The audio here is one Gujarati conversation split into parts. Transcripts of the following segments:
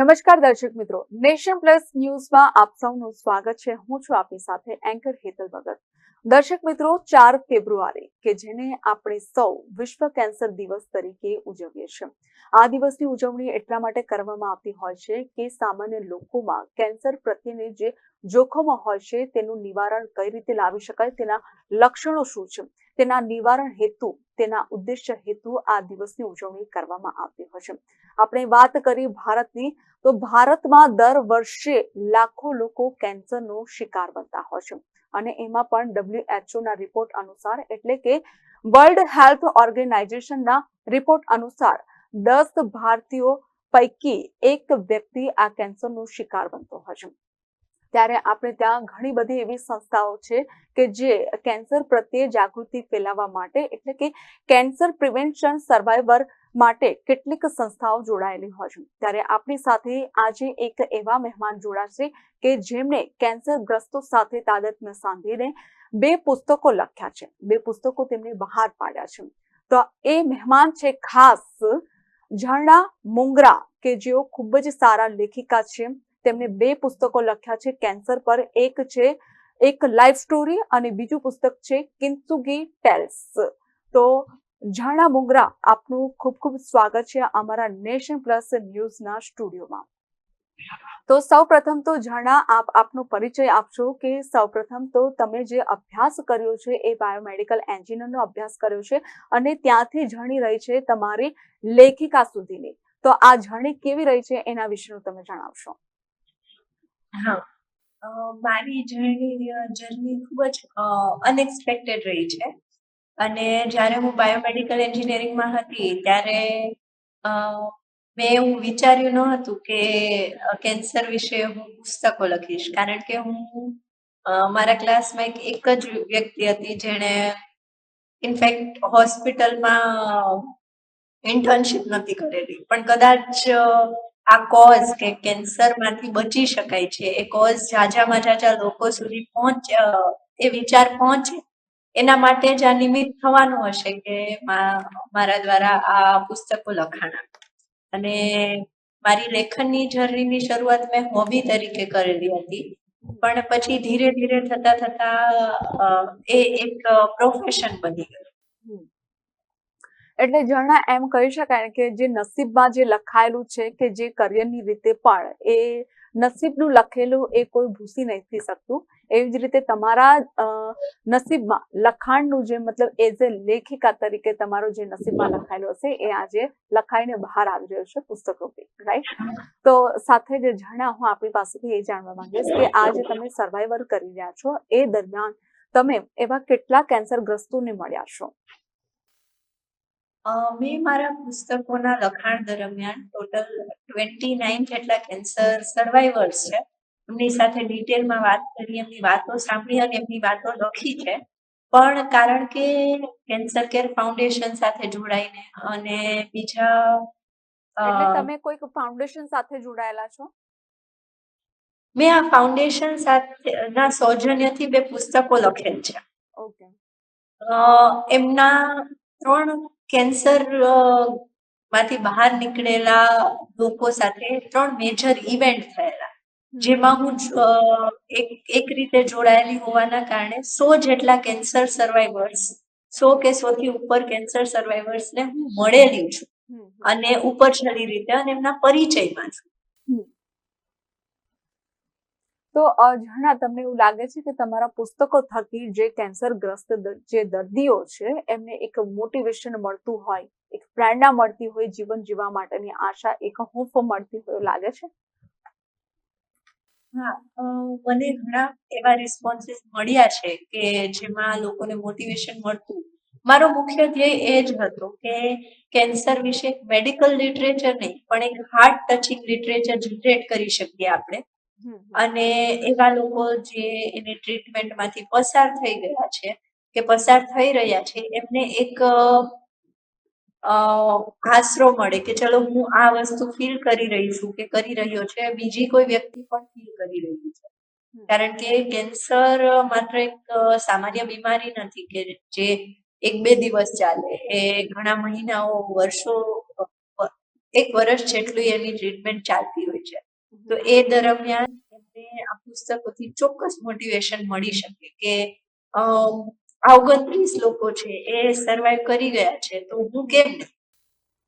નમસ્કાર દર્શક મિત્રો. નેશન પ્લસ ન્યૂઝમાં આપ સૌનું સ્વાગત છે. હું છું આપની સાથે એન્કર હેતલ ભગત. દર્શક મિત્રો, ચાર ફેબ્રુઆરી, કે જેને આપણે સૌ વિશ્વ કેન્સર દિવસ તરીકે ઉજવીએ છીએ. આ દિવસની ઉજવણી એટલા માટે કરવામાં આવતી હોય છે કે સામાન્ય લોકોમાં કેન્સર પ્રત્યેની જે જોખમો હોય છે, તેનું નિવારણ કઈ રીતે લાવી શકાય, તેના લક્ષણો શું છે? તેના નિવારણ હેતુ, તેના ઉદ્દેશ્ય હેતુ આ દિવસની ઉજવણી કરવામાં આવતી હોય છે. આપણે વાત કરી ભારતની, તો ભારતમાં દર વર્ષે લાખો લોકો કેન્સરનો શિકાર બનતા હોય છે. અને એમાં પણ WHO ના રિપોર્ટ અનુસાર, એટલે કે વર્લ્ડ હેલ્થ ઓર્ગેનાઇઝેશનના રિપોર્ટ અનુસાર, દસ ભારતીયો પૈકી એક વ્યક્તિ આ કેન્સરનો શિકાર બનતો હોય છે. ત્યારે આપણે ત્યાં ઘણી બધી એવી સંસ્થાઓ છે કે જે કેન્સર પ્રત્યે જાગૃતિ ફેલાવવા માટે, એટલે કે કેન્સર પ્રિવેન્શન સર્વાઈવર માટે કેટલીક સંસ્થાઓ જોડાયેલી હોય છે. ત્યારે આપણી સાથે આજે એક એવા મહેમાન જોડાશે કે જેમણે કેન્સરગ્રસ્તો સાથે તાદતને સાંધીને બે પુસ્તકો લખ્યા છે. બે પુસ્તકો તેમણે બહાર પાડ્યા છે. તો એ મહેમાન છે ખાસ ઝરણા મુંગરા, કે જેઓ ખૂબ જ સારા લેખિકા છે. તેમણે બે પુસ્તકો લખ્યા છે, કેન્સર પર એક છે, એક લાઈફ સ્ટોરી અને બીજું પુસ્તક છે કિન્સુગી ટેલ્સ તો ઝાણા મુંગરા, આપનું ખૂબ ખૂબ સ્વાગત છે અમારા નેશન પ્લસ ન્યૂઝના સ્ટુડિયોમાં. તો સૌ પ્રથમ તો ઝાણા, આપ, આપનો પરિચય આપશો કે સૌ પ્રથમ તો તમે જે અભ્યાસ કર્યો છે એ બાયોમેડિકલ એન્જિનિયરનો અભ્યાસ કર્યો છે અને ત્યાંથી જણી રહી છે તમારી લેખિકા સુધીની. તો આ જર્ની કેવી રહી છે એના વિશેનું તમે જણાવશો. હા. મારી જર્ની જર્ની ખૂબ જ અનએક્સપેક્ટેડ રહી છે. અને જ્યારે હું બાયોમેડિકલ એન્જિનિયરિંગમાં હતી, ત્યારે મેં એવું વિચાર્યું ન હતું કે કેન્સર વિશે હું પુસ્તકો લખીશ. કારણ કે હું મારા ક્લાસમાં એક જ વ્યક્તિ હતી જેણે ઇનફેક્ટ હોસ્પિટલમાં ઇન્ટર્નશીપ નથી કરેલી. પણ કદાચ આ કોઝ કે કેન્સરમાંથી બચી શકાય છે. એ કોઝ ઝાઝામાં ઝાઝા લોકો સુધી પહોંચ એ વિચાર પહોંચે. એના માટે જ આ નિમિત્ત થવાનું હશે કે મારા દ્વારા આ પુસ્તકો લખાણા. અને મારી લેખનની જર્નીની શરૂઆત મેં હોબી તરીકે કરેલી હતી. પણ પછી ધીરે ધીરે થતા થતા એ એક પ્રોફેશન બની ગયું. એટલે જણા એમ કહી શકાય કે જે નસીબમાં જે લખાયેલું છે કે જે કરિયરની રીતે પણ એ નસીબનું લખેલું એ કોઈ ભૂસી નથી શકતું. એવી જ રીતે તમારા નસીબમાં લખાણનું જે મતલબ એઝ એ લેખિકા તરીકે તમારો જે નસીબમાં લખાયેલું હશે એ આજે લખાઈને બહાર આવી રહ્યું છે પુસ્તક રૂપે રાઈટ તો સાથે જે જણા હું આપણી પાસેથી એ જાણવા માંગીશ કે આ જે તમે સર્વાઈવર કરી રહ્યા છો એ દરમિયાન તમે એવા કેટલા કેન્સરગ્રસ્તોને મળ્યા છો? મેં મારા પુસ્તકોના લખાણ દરમિયાન ટોટલ ટ્વેન્ટી નાઇન જેટલા કેન્સર સર્વાઈવર્સ છે એમની સાથે ડિટેલમાં વાત કરી એમની વાતો સાંભળી અને એમની વાતો લખી છે. પણ કારણ કે કેન્સર કેર ફાઉન્ડેશન સાથે જોડાઈને અને બીજા એટલે તમે કોઈક ફાઉન્ડેશન સાથે જોડાયેલા છો? મેં આ ફાઉન્ડેશન સાથે ના સૌજન્યથી બે પુસ્તકો લખેલ છે. ઓકે. અ, એમના ત્રણ કેન્સરમાંથી બહાર નીકળેલા લોકો સાથે ત્રણ મેજર ઇવેન્ટ થયેલા. જેમાં હું એક એક રીતે જોડાયેલી હોવાના કારણે સો જેટલા કેન્સર સર્વાઈવર્સ સો કે સો થી ઉપર કેન્સર સર્વાઈવર્સને હું મળેલી છું. અને ઉપરછલ્લી રીતે અને એમના પરિચયમાં છું. તો જણા, તમને એવું લાગે છે કે તમારા પુસ્તકો થકી જે કેન્સરગ્રસ્ત જે દર્દીઓ છે, એમને એક મોટિવેશન મળતું હોય, એક પ્રેરણા મળતી હોય જીવન જીવવા માટેની આશા, એક હોફ મળતી હોય લાગે છે? હા મને ઘણા એવા રિસ્પોન્સીસ મળ્યા છે કે જેમાં લોકોને મોટિવેશન મળતું. મારો મુખ્ય ધ્યેય એ જ હતો કે કેન્સર વિશે મેડિકલ લિટરેચર નહીં, પણ એક હાર્ટ ટચિંગ લિટરેચર જનરેટ કરી શકીએ આપણે. અને એવા લોકો જે એની ટ્રીટમેન્ટમાંથી પસાર થઈ ગયા છે કે પસાર થઈ રહ્યા છે એમને એક આશરો મળે કે ચલો હું આ વસ્તુ ફીલ કરી રહી છું કે કરી રહ્યો છે બીજી કોઈ વ્યક્તિ પણ ફીલ કરી રહી છે. કારણ કે કેન્સર માત્ર એક સામાન્ય બીમારી નથી કે જે એક બે દિવસ ચાલે. એ ઘણા મહિનાઓ વર્ષો એક વર્ષ જેટલું એની ટ્રીટમેન્ટ ચાલતી હોય છે. તો એ દરમિયાન એમને આ પુસ્તકોથી ચોક્કસ મોટિવેશન મળી શકે કે ઓગણત્રીસ લોકો છે એ સર્વાઈવ કરી ગયા છે, તો હું કેમ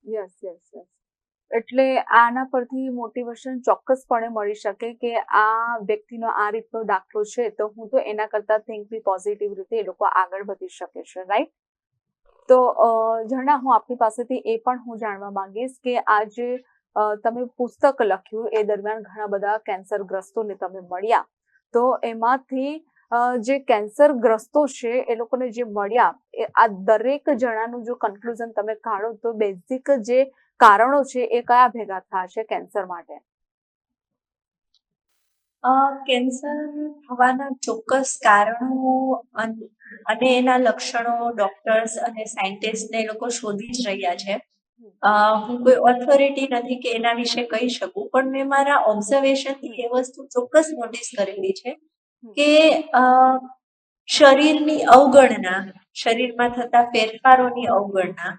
યસ યસ યસ એટલે આના પરથી મોટિવેશન ચોક્કસપણે મળી શકે કે આ વ્યક્તિનો આ રીતનો દાખલો છે, તો હું તો એના કરતા થિંક બી પોઝિટિવ રીતે એ લોકો આગળ વધી શકે છે રાઈટ તો ઝરણા હું આપની પાસેથી એ પણ હું જાણવા માંગીશ કે આ જે તમે પુસ્તક લખ્યું, એ દરમિયાન ઘણા બધા કેન્સરગ્રસ્તોને તમે મળ્યા. તો એમાંથી જે કેન્સરગ્રસ્તો છે, એ લોકોને જે મળ્યા, એ આ દરેક જણાનું જો કન્ક્લુઝન તમે કાઢો, તો બેઝિક જે કારણો છે, એ કયા ભેગા થયા છે કેન્સર માટે? કેન્સર થવાના ચોક્કસ કારણો અન- એના લક્ષણો ડોક્ટર્સ અને સાયન્ટિસ્ટ એ લોકો શોધી જ રહ્યા છે. હું કોઈ ઓથોરિટી નથી કે એના વિશે કહી શકું, પણ મેં મારા ઓબ્ઝર્વેશનથી એ વસ્તુ ચોક્કસ નોટિસ કરેલી છે કે શરીરની અવગણના, શરીરમાં થતા ફેરફારોની અવગણના,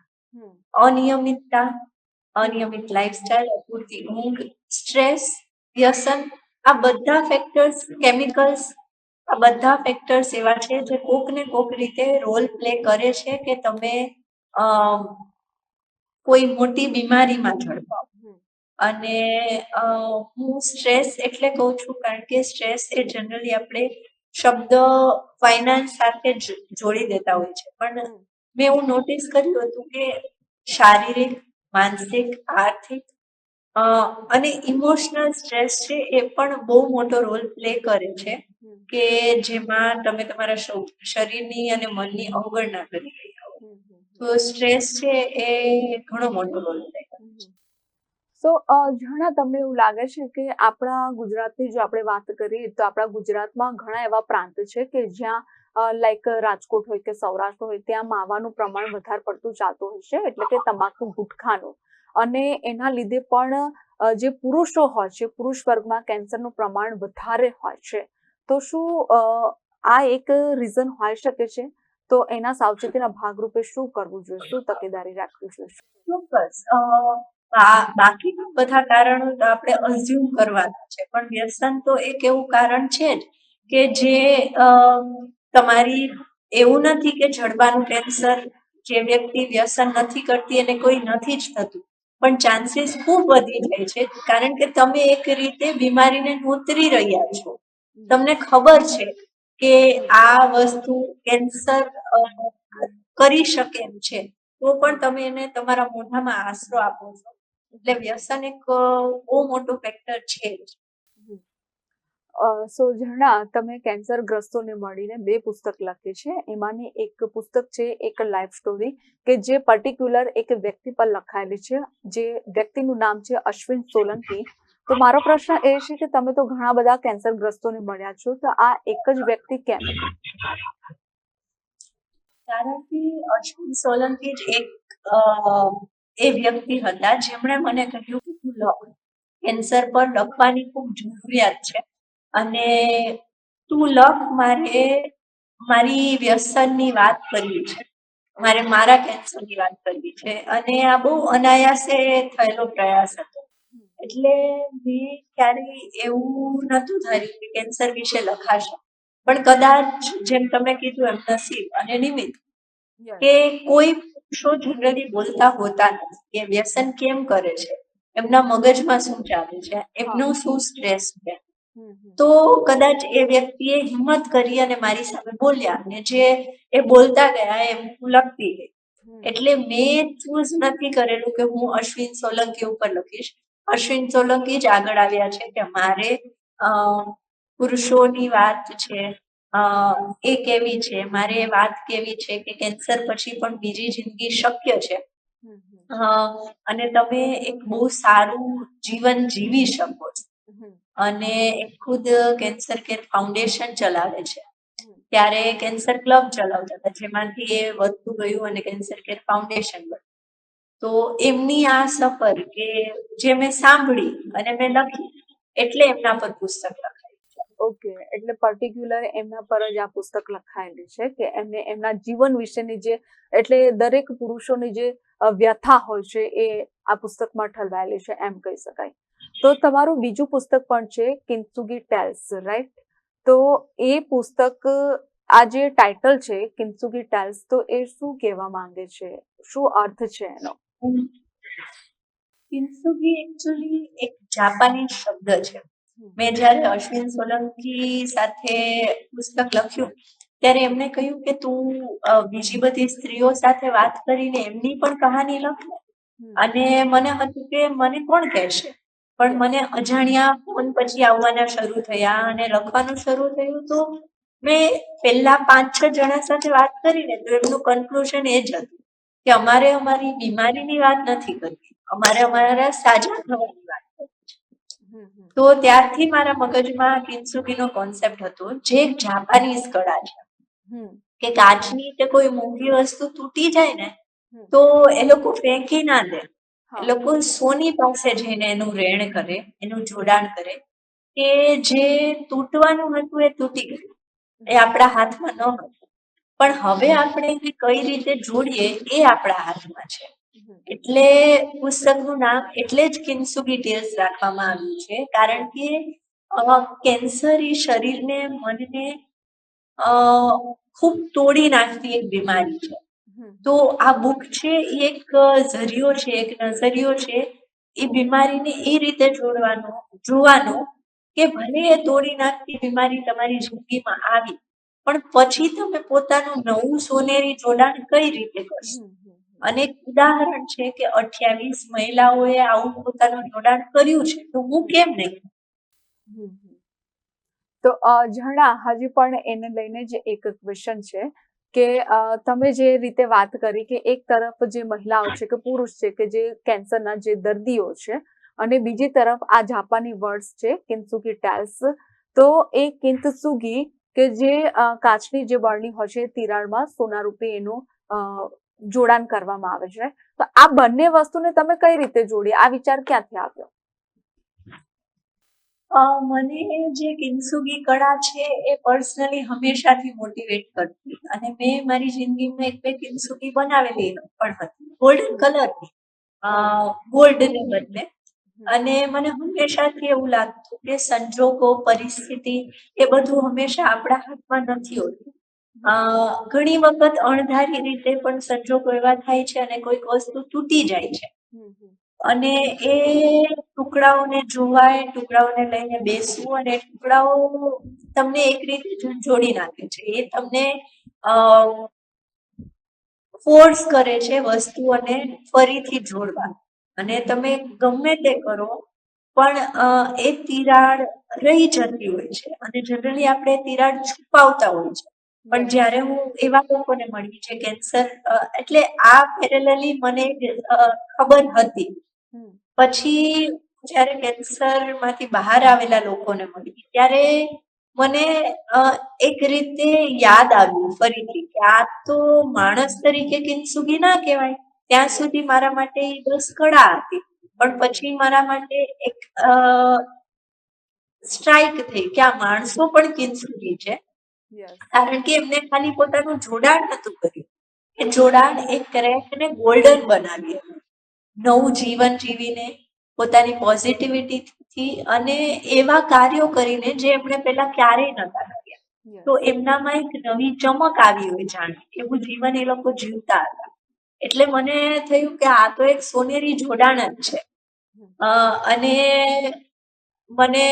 અનિયમિતતા, અનિયમિત લાઈફસ્ટાઈલ અપૂરતી ઊંઘ સ્ટ્રેસ વ્યસન, આ બધા ફેક્ટર્સ કેમિકલ્સ આ બધા ફેક્ટર્સ એવા છે જે કોક ને કોક રીતે રોલ પ્લે કરે છે કે તમે કોઈ મોટી બીમારીમાં ઝડપાવ. અને હું સ્ટ્રેસ એટલે કહું છું કારણ કે સ્ટ્રેસ એ જનરલી આપણે શબ્દ ફાઇનાન્સ સાથે જોડી દેતા હોય છે. પણ મેં એવું નોટિસ કર્યું હતું કે શારીરિક માનસિક આર્થિક અને ઇમોશનલ સ્ટ્રેસ છે એ પણ બહુ મોટો રોલ પ્લે કરે છે કે જેમાં તમે તમારા શરીરની અને મનની અવગણના કરી રહ્યા સ્ટ્રેસ છે એ ઘણો મોટો રોલ સો ઘણા તમને એવું લાગે છે કે આપણા ગુજરાતની જો આપણે વાત કરીએ તો આપણા ગુજરાતમાં ઘણા એવા પ્રાંત છે કે જ્યાં લાઈક રાજકોટ હોય કે સૌરાષ્ટ્ર હોય ત્યાં માવાનું પ્રમાણ વધારે પડતું ચાલતું હોય છે, એટલે કે તમાકુ ગુટખાનું. અને એના લીધે પણ જે પુરુષો હોય છે, પુરુષ વર્ગમાં કેન્સરનું પ્રમાણ વધારે હોય છે. તો શું આ એક રીઝન હોઈ શકે છે? તો એના સાવચેતીના ભાગરૂપે શું કરવું જોઈએ શું તકેદારી રાખવી જોઈએ ચોક્કસ. અ, બાકીના બધા કારણો તો આપણે અઝ્યુમ કરવાના છે. પણ વ્યસન તો એક એવું કારણ છે જ કે જે તમારી એવું નથી કે જડબાનું કેન્સર જે વ્યક્તિ વ્યસન નથી કરતી એને કોઈ નથી જ થતું. પણ ચાન્સીસ ખૂબ વધી જાય છે. કારણ કે તમે એક રીતે બીમારીને નોતરી રહ્યા છો. તમને ખબર છે કે આ વસ્તુ કેન્સર કરી શકે એમ છે, તો પણ તમે એને તમારા મોઢામાં આશરો આપો છો. એટલે વ્યસન એક બહુ મોટો ફેક્ટર છે સો ઝરણા, તમે કેન્સર ગ્રસ્તોને મળીને બે પુસ્તક લખી છે. એમાંની એક પુસ્તક છે, એક લાઈફ સ્ટોરી કે જે પર્ટિક્યુલર એક વ્યક્તિ પર લખાયેલી છે, જે વ્યક્તિનું નામ છે અશ્વિન સોલંકી. તો મારો પ્રશ્ન એ છે કે તમે તો ઘણા બધા કેન્સરગ્રસ્તોને મળ્યા છો, તો આ એક જ વ્યક્તિ કેમ? કારણ કે અશ્વિન સોલંકી જ એક એ વ્યક્તિ હતા જેમણે મને કહ્યું કે તું લખ કેન્સર પર લખવાની ખૂબ જરૂરિયાત છે અને તું લખ, મારે મારી વ્યસનની વાત કરવી છે, મારે મારા કેન્સરની વાત કરવી છે અને આ બહુ અનાયાસે થયેલો પ્રયાસ હતો. એટલે મેં ક્યારેય એવું નતું ધાર્યું કે કેન્સર વિશે લખાશે. પણ કદાચ જેમ તમે કીધું એમ નસીબ અને નિમિત્ત કે કોઈ પુરુષો જનરલી બોલતા હોતા નથી કે વ્યસન કેમ કરે છે એમના મગજમાં શું ચાલે છે એમનું શું સ્ટ્રેસ છે. તો કદાચ એ વ્યક્તિએ હિંમત કરી અને મારી સામે બોલ્યા અને જે એ બોલતા ગયા એમ હું લખતી ગઈ. એટલે મેં ચૂઝ નથી કરેલું કે હું અશ્વિન સોલંકી ઉપર લખીશ. અશ્વિન સોલંકી જ આગળ આવ્યા છે કે મારે પુરુષોની વાત છે એ કેવી છે મારે વાત કેવી છે કે કેન્સર પછી પણ બીજી જિંદગી શક્ય છે. અને તમે એક બહુ સારું જીવન જીવી શકો છો. અને એક ખુદ કેન્સર કેર ફાઉન્ડેશન ચલાવે છે. ત્યારે કેન્સર ક્લબ ચલાવતા હતા જેમાંથી એ વધતું ગયું અને કેન્સર કેર ફાઉન્ડેશન બન્યું. તો એમની આ સફર કે જે મેં સાંભળી અને મેં લખી એટલે એમના પર પુસ્તક લખાયું ઓકે, એટલે પર્ટિક્યુલર એમના પર જ આ પુસ્તક લખાયેલી છે કે એમને એમના જીવન વિશેની જે, એટલે દરેક પુરુષોની જે વ્યથા હોય છે એ આ પુસ્તકમાં ઠલવાયેલી છે, એમ કહી શકાય. તો તમારું બીજું પુસ્તક પણ છે કિન્સુગી ટેલ્સ રાઈટ તો એ પુસ્તક, આ જે ટાઇટલ છે કિન્સુગી ટેલ્સ, તો એ શું કહેવા માંગે છે? શું અર્થ છે એનો? કિન્સુગી એકચ્યુઅલી એક જાપાનીઝ શબ્દ છે. મેં જ્યારે અશ્વિન સોલંકી સાથે પુસ્તક લખ્યું ત્યારે એમને કહ્યું કે તું બીજી બધી સ્ત્રીઓ સાથે વાત કરીને એમની પણ કહાની લખ. અને મને હતું કે મને કોણ કહેશે? પણ મને અજાણ્યા ફોન પછી આવવાના શરૂ થયા અને લખવાનું શરૂ થયું તો મેં પહેલા પાંચ છ જણા સાથે વાત કરીને તો એમનું કન્ક્લુઝન એ જ હતું. કે અમારે અમારી બીમારીની વાત નથી કરવી. અમારે અમારા સાજા થવાની વાત કરવી. તો ત્યારથી મારા મગજમાં કિન્સુગીનો કોન્સેપ્ટ હતો જે એક જાપાનીઝ કળા છે. કે કાચની કે કોઈ મોંઘી વસ્તુ તૂટી જાય ને તો એ લોકો ફેંકી ના દે. એ લોકો સોની પાસે જઈને એનું રેણ કરે એનું જોડાણ કરે કે જે તૂટવાનું હતું એ તૂટી ગયું. એ આપણા હાથમાં ન હતું. પણ હવે આપણે કઈ રીતે જોડીએ એ આપણા હાથમાં છે. એટલે પુસ્તકનું નામ એટલે જ કિન્સુગી ટેલ્સ રાખવામાં આવ્યું છે. કારણ કે કેન્સર એ શરીરને મનને અ, ખૂબ તોડી નાખતી એક બીમારી છે. તો આ બુક છે એક ઝરિયો છે એક નજરિયો છે. એ બીમારીને એ રીતે જોડવાનો જોવાનો કે ભલે એ તોડી નાખતી બીમારી તમારી જિંદગીમાં આવી પણ પછી તમે પોતાનું નવું સોનેરી જોડાણ કઈ રીતે કરશો. અને ઉદાહરણ છે કે અઠ્યાવીસ મહિલાઓએ આવું પોતાનું જોડાણ કર્યું છે તો હું કેમ નહીં. તો જણા ઝરણા હજી પણ એને લઈને જ એક ક્વેશ્ચન છે કે તમે જે રીતે વાત કરી કે એક તરફ જે મહિલાઓ છે કે પુરુષ છે કે જે કેન્સરના જે દર્દીઓ છે અને બીજી તરફ આ જાપાની વર્ડ્સ છે કિન્સુગી ટેલ્સ તો એ કિંતસુગી કે જે કાચની જે બરણી હોય છે તિરાડમાં સોના રૂપે એનું જોડાણ કરવામાં આવે છે. તો આ બંને વસ્તુને તમે કઈ રીતે જોડી આ વિચાર ક્યાંથી આવ્યો? મને જે કિન્સુગી કળા છે એ પર્સનલી હંમેશાથી મોટિવેટ કરતી. અને મેં મારી જિંદગીમાં એક બે કિન્સુગી બનાવેલી, પણ હતી. ગોલ્ડન કલરની ગોલ્ડને બદલે. અને મને હંમેશાથી એવું લાગતું કે સંજોગો પરિસ્થિતિ એ બધું હંમેશા આપણા હાથમાં નથી હોતું. અ, ઘણી વખત અણધારી રીતે પણ સંજોગો એવા થાય છે અને કોઈક વસ્તુ તૂટી જાય છે. અને એ ટુકડાઓને જોવા એ ટુકડાઓને લઈને બેસવું અને ટુકડાઓ તમને એક રીતે જોડી નાખે છે. એ તમને ફોર્સ કરે છે વસ્તુઓને ફરીથી જોડવા. અને તમે ગમે તે કરો પણ એ તિરાડ રહી જતી હોય છે. અને જનરલી આપણે તિરાડ છુપાવતા હોય છે. પણ જ્યારે હું એવા લોકોને મળી છે કેન્સર એટલે આ પેરેલલી મને ખબર હતી. પછી જ્યારે કેન્સરમાંથી બહાર આવેલા લોકોને મળી ત્યારે મને એક રીતે યાદ આવ્યું ફરીથી કે આ તો માણસ તરીકે કિન્સુગી ના કહેવાય. ત્યાં સુધી મારા માટે એ બસ કળા હતી. પણ પછી મારા માટે એક સ્ટ્રાઇક થઈ કે આ માણસો પણ કિન્સુગી છે. કારણ કે એમને ખાલી પોતાનું જોડાણ નતું કર્યું. એ જોડાણ એક ક્રેકને ગોલ્ડન બનાવી. નવું જીવન જીવીને પોતાની પોઝિટિવિટીથી અને એવા કાર્યો કરીને જે એમણે પહેલા ક્યારેય નતા કર્યા. તો એમનામાં એક નવી ચમક આવી હોય જાણે. એવું જીવન એ લોકો જીવતા હતા. એટલે મને થયું કે આ તો એક સોનેરી જોડાણ જ છે. અ, અને મને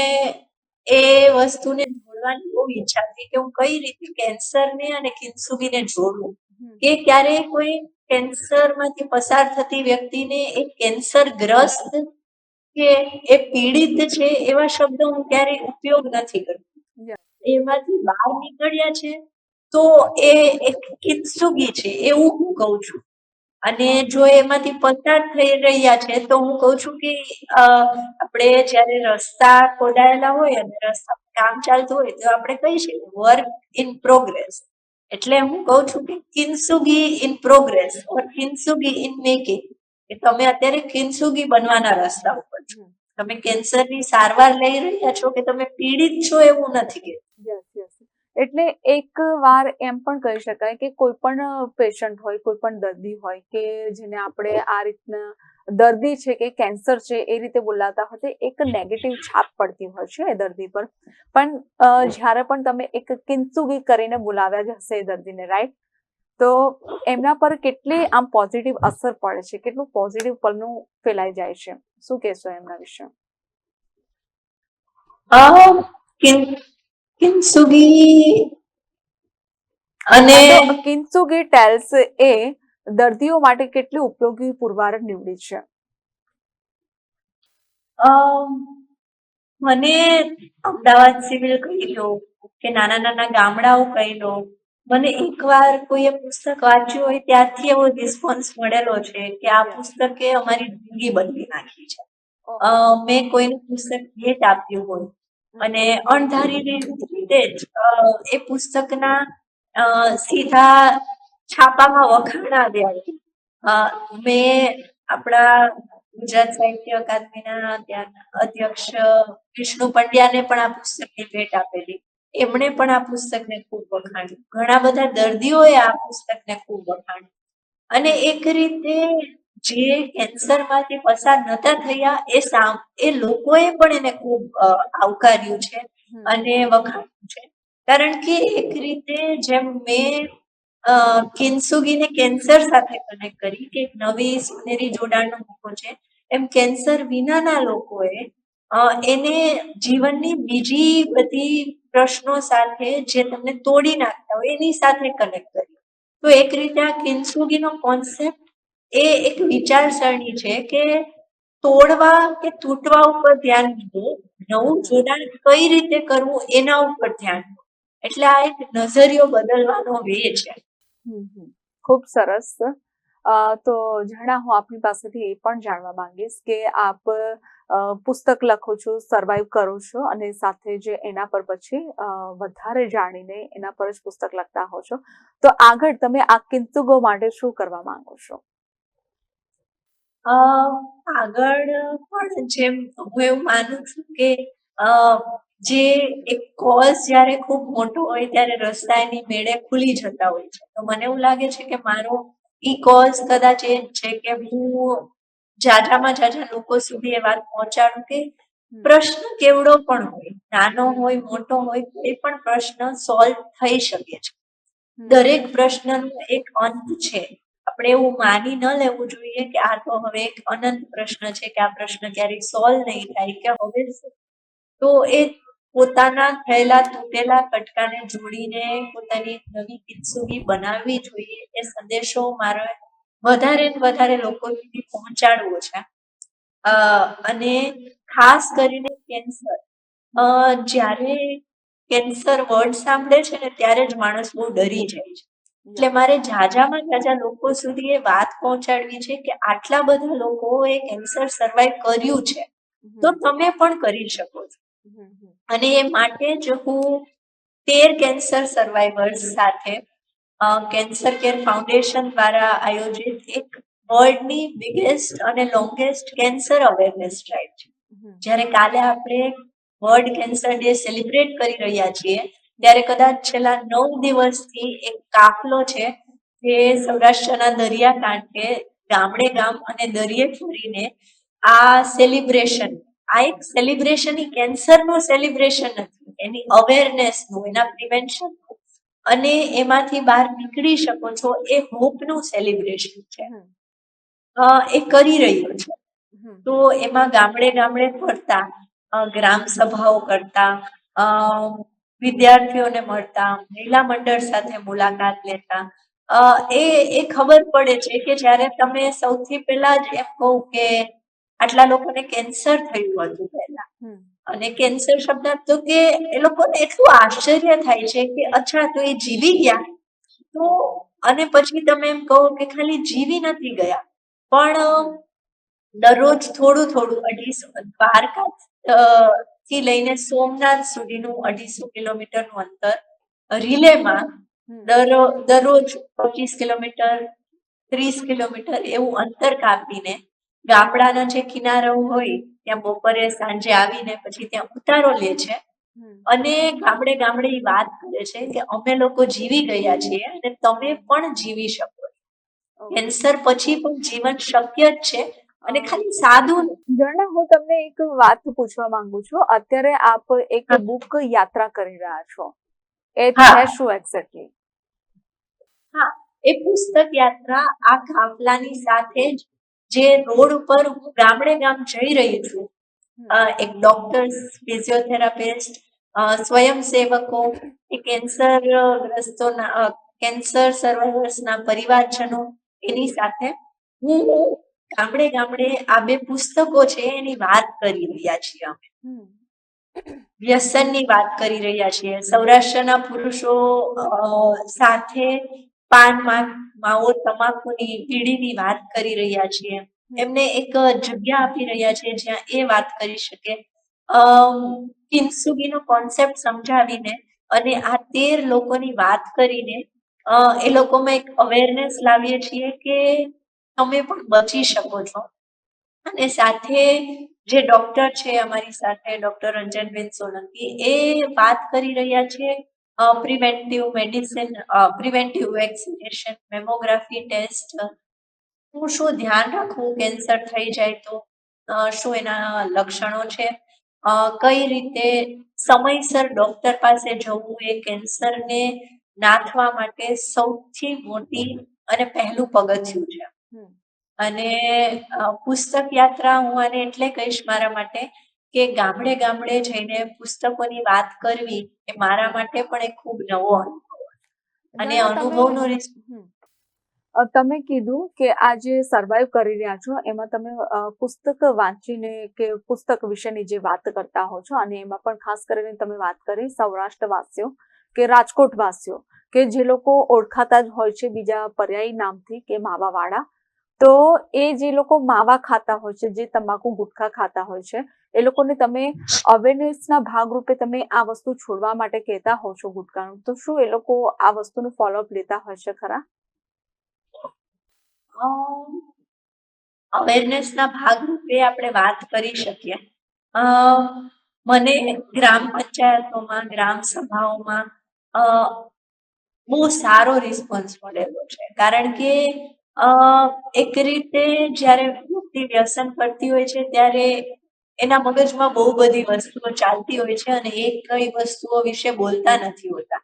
એ વસ્તુને જોડવાની બહુ ઈચ્છા હતી કે હું કઈ રીતે કેન્સરને અને કિન્સુગીને જોડું. કે ક્યારે કોઈ કેન્સરમાંથી પસાર થતી વ્યક્તિને એક કેન્સરગ્રસ્ત કે એ પીડિત છે એવા શબ્દો હું ક્યારેય ઉપયોગ નથી કરતી. એમાંથી બહાર નીકળ્યા છે તો એ એક કિન્સુગી છે એવું હું કહું છું. અને જો એમાંથી પસાર થઈ રહ્યા છે તો હું કહું છું કે આપણે જ્યારે રસ્તા ખોડાયેલા હોય અને રસ્તા કામ ચાલતું હોય તો આપણે કહી શકીએ વર્ક ઇન પ્રોગ્રેસ એટલે હું કહું છું કે kintsugi in progress or kintsugi in making કે તમે અત્યારે કિન્સુગી બનવાના રસ્તા ઉપર છો. તમે કેન્સરની સારવાર લઈ રહ્યા છો કે તમે પીડિત છો એવું નથી કે. એટલે એક વાર એમ પણ કહી શકાય કે કોઈ પણ પેશન્ટ હોય કોઈ પણ દર્દી હોય કે જેને આપણે આ રીતના દર્દી છે કે કેન્સર છે એ રીતે બોલાતા હોય તો એક નેગેટિવ છાપ પડતી હોય છે એ દર્દી પર. પણ જ્યારે પણ તમે એક કિંસુગી કરીને બોલાવ્યા જ હશે એ દર્દીને રાઈટ તો એમના પર કેટલી આમ પોઝિટિવ અસર પડે છે કેટલું પોઝિટિવ પલનું ફેલાઈ જાય છે? શું કહેશો એમના વિશે? કિનસુગી. અને કિન્સુગી કિંસુગી ટેલ્સ એ દર્દીઓ માટે કેટલી ઉપયોગી પુરવાર નીવડી છે? અ મને અમદાવાદ સિવિલ કહી લો કે નાના નાના ગામડાઓ કહી લો મને એકવાર કોઈએ પુસ્તક વાંચ્યું હોય ત્યારથી એવો રિસ્પોન્સ મળેલો છે કે આ પુસ્તકે અમારી જિંદગી બદલી નાખી છે. અ, મેં કોઈને પુસ્તક ભેટ આપ્યું હોય અને અણધારી રીતે જ એ પુસ્તકના સીધા છાપામાં વખાણ આવ્યા મેં આપણા ગુજરાત સાહિત્ય અકાદમીના ત્યાંના અધ્યક્ષ વિષ્ણુ પંડ્યાને પણ આ પુસ્તકની ભેટ આપેલી. એમણે પણ આ પુસ્તકને ખૂબ વખાણ્યું. ઘણા બધા દર્દીઓએ આ પુસ્તકને ખૂબ વખાણ્યું. અને એક રીતે જે કેન્સરમાંથી પસાર નતા થયા એ સામ એ લોકોએ પણ એને ખૂબ આવકાર્યું છે અને વખાણ્યું છે. કારણ કે એક રીતે જેમ મેં કિન્સુગીને કેન્સર સાથે કનેક્ટ કરી કે એક નવી સોનેરી જોડાણનો મોકો છે એમ કેન્સર વિનાના લોકોએ એને જીવનની બીજી બધી પ્રશ્નો સાથે જે તમને તોડી નાખતા હોય એની સાથે કનેક્ટ કર્યું. તો એક રીતે આ કિન્સુગીનો કોન્સેપ્ટ એ એક વિચારસરણી છે કે તોડવા કે તૂટવા ઉપર ધ્યાન દીધું નવું જોડાણ કઈ રીતે કરવું એના ઉપર ધ્યાન એટલે આ એક નજરિયો બદલવાનો વે છે. ખૂબ સરસ. તો જણા હું આપની પાસેથી એ પણ જાણવા માંગીશ કે આપ પુસ્તક લખો છો સર્વાઈવ કરો છો અને સાથે જે એના પર પછી વધારે જાણીને એના પર જ પુસ્તક લખતા હો છો. તો આગળ તમે આ કિંતુગો માટે શું કરવા માંગો છો? આગળ પણ જેમ હું એવું માનું છું કે જે એક કોઝ જ્યારે ખૂબ મોટો હોય ત્યારે રસ્તા એની મેળે ખુલી જતા હોય છે. તો મને એવું લાગે છે કે મારો ઈ કોઝ કદાચ એ છે કે હું જાજામાં જાજા લોકો સુધી એ વાત પહોંચાડું કે પ્રશ્ન કેવડો પણ હોય નાનો હોય મોટો હોય કોઈ પણ પ્રશ્ન સોલ્વ થઈ શકે છે. દરેક પ્રશ્નનો એક અંત છે. આપણે એવું માની ન લેવું જોઈએ કે આ તો હવે એક અનંત પ્રશ્ન છે કે આ પ્રશ્ન ક્યારેય સોલ્વ નહીં થાય કે હવે તો એ પોતાના થયેલા તૂટેલા કટકાને જોડીને પોતાની નવી કિત્સુગી બનાવવી જોઈએ. એ સંદેશો મારે વધારે ને વધારે લોકો સુધી પહોંચાડવો છે. અને ખાસ કરીને કેન્સર. જ્યારે કેન્સર વર્ડ સાંભળે છે ને ત્યારે જ માણસ બહુ ડરી જાય છે. એટલે મારે જાજામાં જાજા લોકો સુધી એ વાત પહોંચાડવી છે કે આટલા બધા લોકોએ કેન્સર સર્વાઈવ કર્યું છે. તો તમે પણ કરી શકો છો. અને એ માટે જ હું તેર કેન્સર સર્વાઈવર્સ સાથે કેન્સર કેર ફાઉન્ડેશન દ્વારા આયોજિત એક વર્લ્ડની બિગેસ્ટ અને લોંગેસ્ટ કેન્સર અવેરનેસ ડ્રાઈવ છે. જ્યારે કાલે આપણે વર્લ્ડ કેન્સર ડે સેલિબ્રેટ કરી રહ્યા છીએ ત્યારે કદાચ છેલ્લા નવ દિવસથી એક કાફલો છે જે સૌરાષ્ટ્રના દરિયાકાંઠે ગામડે ગામ અને દરિયે ફરીને આ સેલિબ્રેશન આ એક સેલિબ્રેશન ઈ કેન્સરનું સેલિબ્રેશન નથી. એની અવેરનેસનું એના પ્રિવેન્શનનું અને એમાંથી બહાર નીકળી શકો છો એ હોપનું સેલિબ્રેશન છે. અ, એ કરી રહ્યો છે. તો એમાં ગામડે ગામડે ફરતા ગ્રામ સભાઓ કરતા અ, વિદ્યાર્થીઓને મળતા મહિલા મંડળ સાથે મુલાકાત લેતા. એ એ ખબર પડે છે કે જ્યારે તમે સૌથી પહેલા જ એમ કહું કે આટલા લોકોને કેન્સર થયું હતું પહેલા. અને કેન્સર શબ્દ તો કે એ લોકોને એટલું આશ્ચર્ય થાય છે કે અચ્છા તો એ જીવી ગયા. તો અને પછી તમે એમ કહો કે ખાલી જીવી નથી ગયા. પણ દરરોજ થોડું થોડું અઢીસો દ્વારકા થી લઈને સોમનાથ સુધીનું અઢીસો કિલોમીટરનું અંતર રિલેમાં દરરોજ પચીસ કિલોમીટર ત્રીસ કિલોમીટર એવું અંતર કાપીને ગામડાના જે કિનારાઓ હોય ત્યાં બપોરે સાંજે આવીને પછી ત્યાં ઉતારો લે છે. અને ગામડે ગામડે એ વાત કરે છે કે અમે લોકો જીવી ગયા છીએ અને તમે પણ જીવી શકો કેન્સર પછી પણ જીવન શક્ય જ છે. અને ખાલી સાદું જણા હું તમને એક વાત પૂછવા માંગુ છું. અત્યારે આપ એક બુક યાત્રા કરી રહ્યા છો. એ હા. છે શું એક્ઝેક્ટલી એ પુસ્તક યાત્રા આ કાફલાની સાથે જ જે રોડ ઉપર હું ગામડે ગામ જઈ રહી છું. એક ડોક્ટર્સ ફિઝિયોથેરાપિસ્ટ સ્વયંસેવકો એ કેન્સર ગ્રસ્તોના કેન્સર સર્વાઈવર્સના પરિવારજનો એની સાથે હું ગામડે ગામડે આ બે પુસ્તકો છે એની વાત કરી રહ્યા છીએ અમે. વ્યસનની વાત કરી રહ્યા છીએ. સૌરાષ્ટ્રના પુરુષો સાથે પાન માવો તમાકુની પીડીની વાત કરી રહ્યા છીએ. એમને એક જગ્યા આપી રહ્યા છે જ્યાં એ વાત કરી શકે. કિન્સુગીનો કોન્સેપ્ટ સમજાવીને અને આ તેર લોકોની વાત કરીને એ લોકોમાં એક અવેરનેસ લાવીએ છીએ કે તમે પણ બચી શકો છો. અને સાથે જે ડોક્ટર છે, અમારી સાથે ડોક્ટર રંજનબેન સોલંકી, એ વાત કરી રહ્યા છે preventive medicine preventive vaccination mammography test હું શું ધ્યાન રાખવું કેન્સર થઈ જાય તો શું એના લક્ષણો છે? કઈ રીતે સમયસર ડોક્ટર પાસે જવું એ કેન્સરને નાથવા માટે સૌથી મોટી અને પહેલું પગથિયું છે. અને પુસ્તક યાત્રા હું આને એટલે કહીશ મારા માટે કે ગામડે ગામડે જઈને પુસ્તકોની વાત કરવી એ મારા માટે પણ એક ખૂબ નવો અનુભવ અને અનુભવનો તમે કીધું કે આ જે સર્વાઈવ કરી રહ્યા છો એમાં તમે પુસ્તક વાંચીને કે પુસ્તક વિશેની જે વાત કરતા હો છો અને એમાં પણ ખાસ કરીને તમે વાત કરી સૌરાષ્ટ્ર વાસીઓ કે રાજકોટ વાસીઓ કે જે લોકો ઓળખાતા જ હોય છે બીજા પર્યાયી નામથી કે માવાવાળા તો એ જે લોકો માવા ખાતા હોય છે, જે તમાકુ, ગુટખા ખાતા હોય છે, એ લોકોને તમે અવેરનેસના ભાગરૂપે તમે આ વસ્તુ છોડવા માટે કહેતા હો છો ગુટખાનું, તો શું એ લોકો આ વસ્તુનું ફોલોઅપ લેતા હોય છે ખરા? અવેરનેસના ભાગરૂપે આપણે વાત કરી શકીએ. મને ગ્રામ પંચાયતોમાં, ગ્રામ સભાઓમાં બહુ સારો રિસ્પોન્સ મળેલો છે. કારણ કે એક રીતે જ્યારે વ્યક્તિ વ્યસન કરતી હોય છે, ત્યારે એના મગજમાં બહુ બધી વસ્તુઓ ચાલતી હોય છે અને એ કઈ વસ્તુઓ વિશે બોલતા નથી હોતા.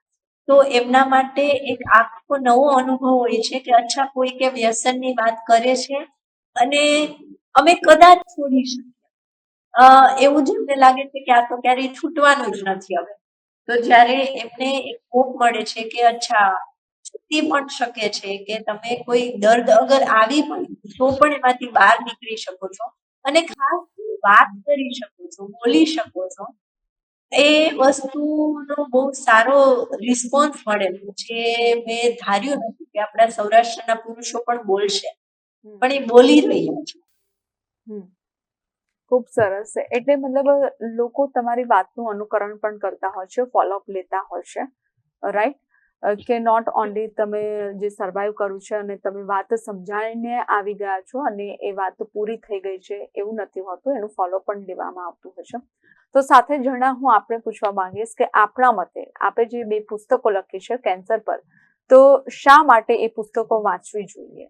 તો એમના માટે એક આખો નવો અનુભવ હોય છે કે અચ્છા, કોઈ કે વ્યસનની વાત કરે છે અને અમે કદાચ છોડી શકીએ. એવું જ એમને લાગે છે કે આ તો ક્યારેય છૂટવાનું જ નથી હવે. તો જ્યારે એમને એક હોપ મળે છે કે અચ્છા છૂટી પણ શકે છે કે તમે કોઈ દર્દ અગર આવી પણ તો પણ એમાંથી બહાર નીકળી શકો છો. અને ખાસ વાત કરી શકો છો બોલી શકો છો. એ વસ્તુનો બહુ સારો રિસ્પોન્સ મળેલો જે મેં ધાર્યું નથી કે આપણા સૌરાષ્ટ્રના પુરુષો પણ બોલશે પણ એ બોલી રહ્યા છે. ખૂબ સરસ. છે એટલે મતલબ લોકો તમારી વાતનું અનુકરણ પણ કરતા હોય છે ફોલોઅપ લેતા હોય છે. રાઈટ કે નોટ ઓનલી તમે જે સર્વાઈવ કર્યું છે અને તમે વાત સમજાવીને આવી ગયા છો અને એ વાત પૂરી થઈ ગઈ છે એવું નથી હોતું, એનું ફોલો પણ લેવામાં આવતું છે. તો સાથે જણા હું આપણે પૂછવા માંગીશ કે આપણા મતે આપે જે બે પુસ્તકો લખી છે કેન્સર પર, તો શા માટે એ પુસ્તકો વાંચવી જોઈએ?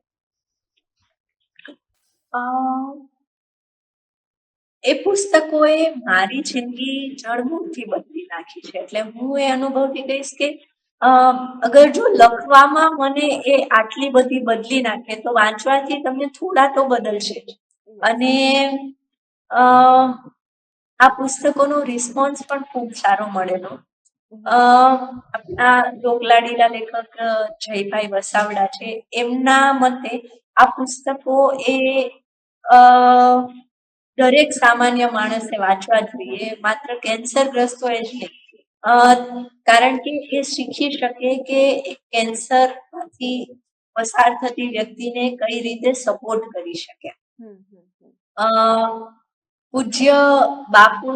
એ પુસ્તકોએ મારી જિંદગી જળમૂળથી બદલી નાખી છે. એટલે હું એ અનુભવથી કહીશ કે અગર જો લખવામાં મને એ આટલી બધી બદલી નાખે, તો વાંચવાથી તમને થોડા તો બદલશે અને આ પુસ્તકોનો રિસ્પોન્સ પણ ખૂબ સારો મળેલો. આપણા લોકલાડીલા લેખક જયભાઈ વસાવડા છે, એમના મતે આ પુસ્તકો એ દરેક સામાન્ય માણસે વાંચવા જોઈએ, માત્ર કેન્સરગ્રસ્તોએ જ નહીં. કારણ કે એ શીખી શકે કે કેન્સરમાંથી પસાર થતી વ્યક્તિને કઈ રીતે સપોર્ટ કરી શકે. પૂજ્ય બાપુ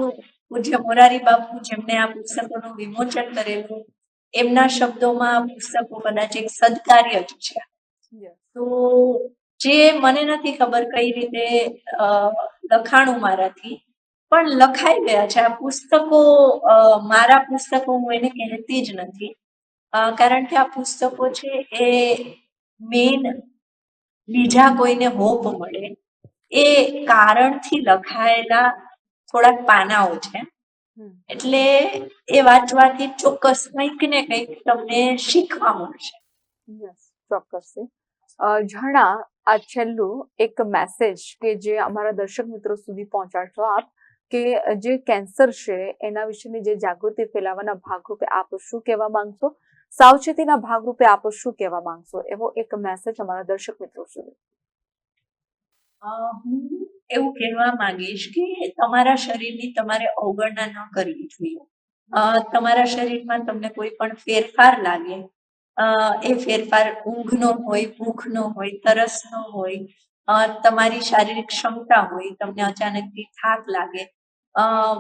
પૂજ્ય મોરારી બાપુ જેમને આ પુસ્તકોનું વિમોચન કરેલું એમના શબ્દોમાં આ પુસ્તકો કદાચ એક સદકાર્ય જ છે. તો જે મને નથી ખબર કઈ રીતે લખાણું મારાથી પણ લખાઈ ગયા છે. આ પુસ્તકો મારા પુસ્તકો હું એને કહેતી જ નથી. કારણ કે આ પુસ્તકો છે એ મેન બીજા કોઈને હોપ મળે. એ કારણથી લખાયેલા થોડાક પાનાઓ છે. એટલે એ વાંચવાથી ચોક્કસ કંઈક ને કંઈક તમને શીખવા મળશે. અ, ઝરણા આ છેલ્લું એક મેસેજ કે જે અમારા દર્શક મિત્રો સુધી પહોંચાડશો આપ કે જે કેન્સર છે, એના વિશેની જે જાગૃતિ ફેલાવવાના ભાગરૂપે આપ શું કહેવા માંગશો? સાવચેતીના ભાગરૂપે આપ શું કહેવા માંગશો? એવો એક મેસેજ અમારા દર્શક મિત્રો સુધી. હું એવું કહેવા માંગીશ કે તમારા શરીરની તમારે અવગણના ન કરવી જોઈએ. તમારા શરીરમાં તમને કોઈ પણ ફેરફાર લાગે એ ફેરફાર ઊંઘનો હોય, ભૂખનો હોય, તરસનો હોય તમારી શારીરિક ક્ષમતા હોય, તમને અચાનકથી થાક લાગે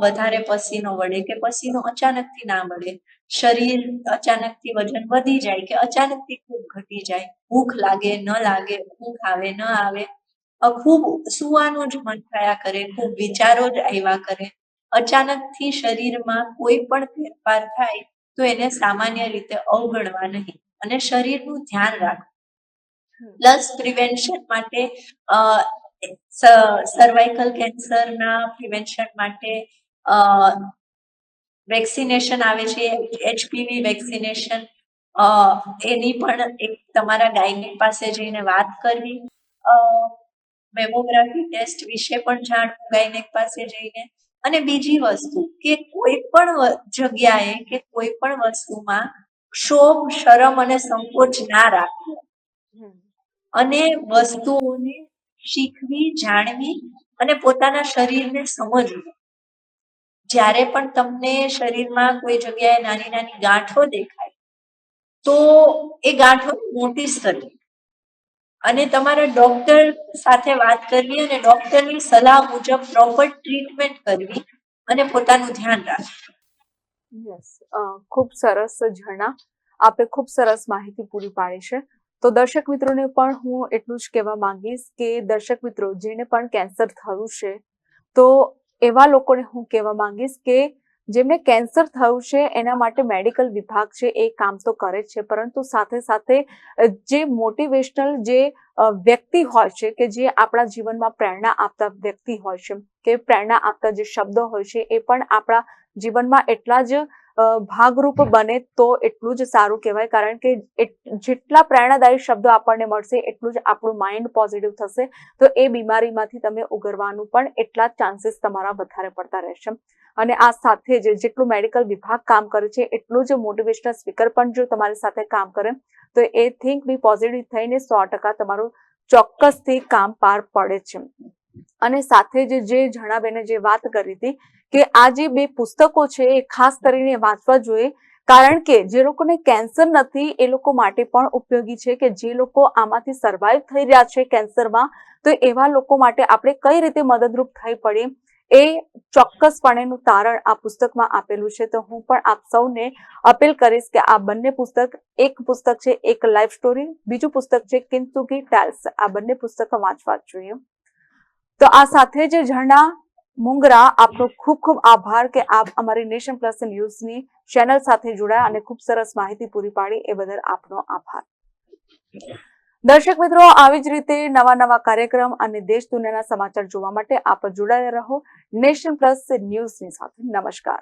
વધારે પસીનો વળે કે પસીનો અચાનકથી ના વળે. શરીર અચાનકથી વજન વધી જાય કે અચાનકથી ખૂબ ઘટી જાય. ભૂખ લાગે ન લાગે ભૂખ આવે ન આવે. ખૂબ સુવાનું જ મન થયા કરે ખૂબ વિચારો જ આવ્યા કરે. અચાનકથી શરીરમાં કોઈ પણ ફેરફાર થાય તો એને સામાન્ય રીતે અવગણવા નહીં અને શરીરનું ધ્યાન રાખવું. પ્લસ પ્રિવેન્શન માટે સર્વાઇકલ કેન્સરના પ્રિવેન્શન માટે વેક્સિનેશન આવે છે એચપીવી વેક્સિનેશન એની પણ એક તમારા ગાયનેક પાસે જઈને વાત કરવી. મેમોગ્રાફી ટેસ્ટ વિશે પણ જાણવું ગાયનેક પાસે જઈને. અને બીજી વસ્તુ કે કોઈ પણ જગ્યાએ કે કોઈ પણ વસ્તુમાં ક્ષોભ શરમ અને સંકોચ ના રાખવો અને વસ્તુઓને શીખવી, જાણવી અને પોતાના શરીરને સમજવું. જ્યારે પણ તમને શરીરમાં કોઈ જગ્યાએ નાની નાની ગાંઠો દેખાય, તો એ ગાંઠો નોટિસ કરવી અને તમારા ડોક્ટર સાથે વાત કરવી અને ડોક્ટરની સલાહ મુજબ પ્રોપર ટ્રીટમેન્ટ કરવી અને પોતાનું ધ્યાન રાખવું. યસ ખૂબ સરસ ઝરણા. આપે ખૂબ સરસ માહિતી પૂરી પાડી છે. તો દર્શક મિત્રોને પણ હું એટલું જ કહેવા માંગીશ કે દર્શક મિત્રો, જેને પણ કેન્સર થયું છે, તો એવા લોકોને હું કહેવા માંગીશ કે જેમને કેન્સર થયું છે, એના માટે મેડિકલ વિભાગ છે, એ કામ તો કરે છે. પરંતુ સાથે સાથે જે મોટિવેશનલ જે વ્યક્તિ હોય છે કે જે આપણા જીવનમાં પ્રેરણા આપતા વ્યક્તિ હોય છે, કે પ્રેરણા આપતા જે શબ્દો હોય છે, એ પણ આપણા જીવનમાં એટલા જ ભાગરૂપ બને તો એટલું જ સારું કહેવાય. કારણ કે જેટલા પ્રેરણાદાયી શબ્દો આપણને મળશે એટલું જ આપણું માઇન્ડ પોઝિટિવ થશે. તો એ બીમારીમાંથી તમે ઉગરવાનું પણ એટલા જ ચાન્સીસ તમારા વધારે પડતા રહેશે. અને આ સાથે જ જેટલું મેડિકલ વિભાગ કામ કરે છે એટલું જ મોટિવેશનલ સ્પીકર પણ જો તમારી સાથે કામ કરે તો એ થિંક બી પોઝિટિવ થઈને સો ટકા તમારું ચોક્કસથી કામ પાર પડે છે. અને સાથે જ જે જણાબેને જે વાત કરી હતી કે આ જે બે પુસ્તકો છે એ ખાસ કરીને વાંચવા જોઈએ, કારણ કે જે લોકોને કેન્સર નથી, એ લોકો માટે પણ ઉપયોગી છે કે જે લોકો આમાંથી સર્વાઈવ થઈ રહ્યા છે કેન્સરમાં તો એવા લોકો માટે આપણે કઈ રીતે મદદરૂપ થઈ પડે એ ચોક્કસપણેનું તારણ આ પુસ્તકમાં આપેલું છે. તો હું પણ આપ સૌને અપીલ કરીશ કે આ બંને પુસ્તક, એક પુસ્તક છે, એક લાઈફ સ્ટોરી બીજું પુસ્તક છે કિંતુકી ટેલ્સ આ બંને પુસ્તકો વાંચવા જોઈએ. તો આ સાથે જ ઝરણા મુંગરા, આપનો ખૂબ ખૂબ આભાર કે આપ અમારી નેશન પ્લસ ન્યૂઝની ચેનલ સાથે જોડાયા અને ખૂબ સરસ માહિતી પૂરી પાડી. એ બદલ આપનો આભાર. દર્શક મિત્રો, આવી જ રીતે નવા નવા કાર્યક્રમ અને દેશ દુનિયાના સમાચાર જોવા માટે આપ જોડાયા રહો નેશન પ્લસ ન્યૂઝની સાથે. નમસ્કાર.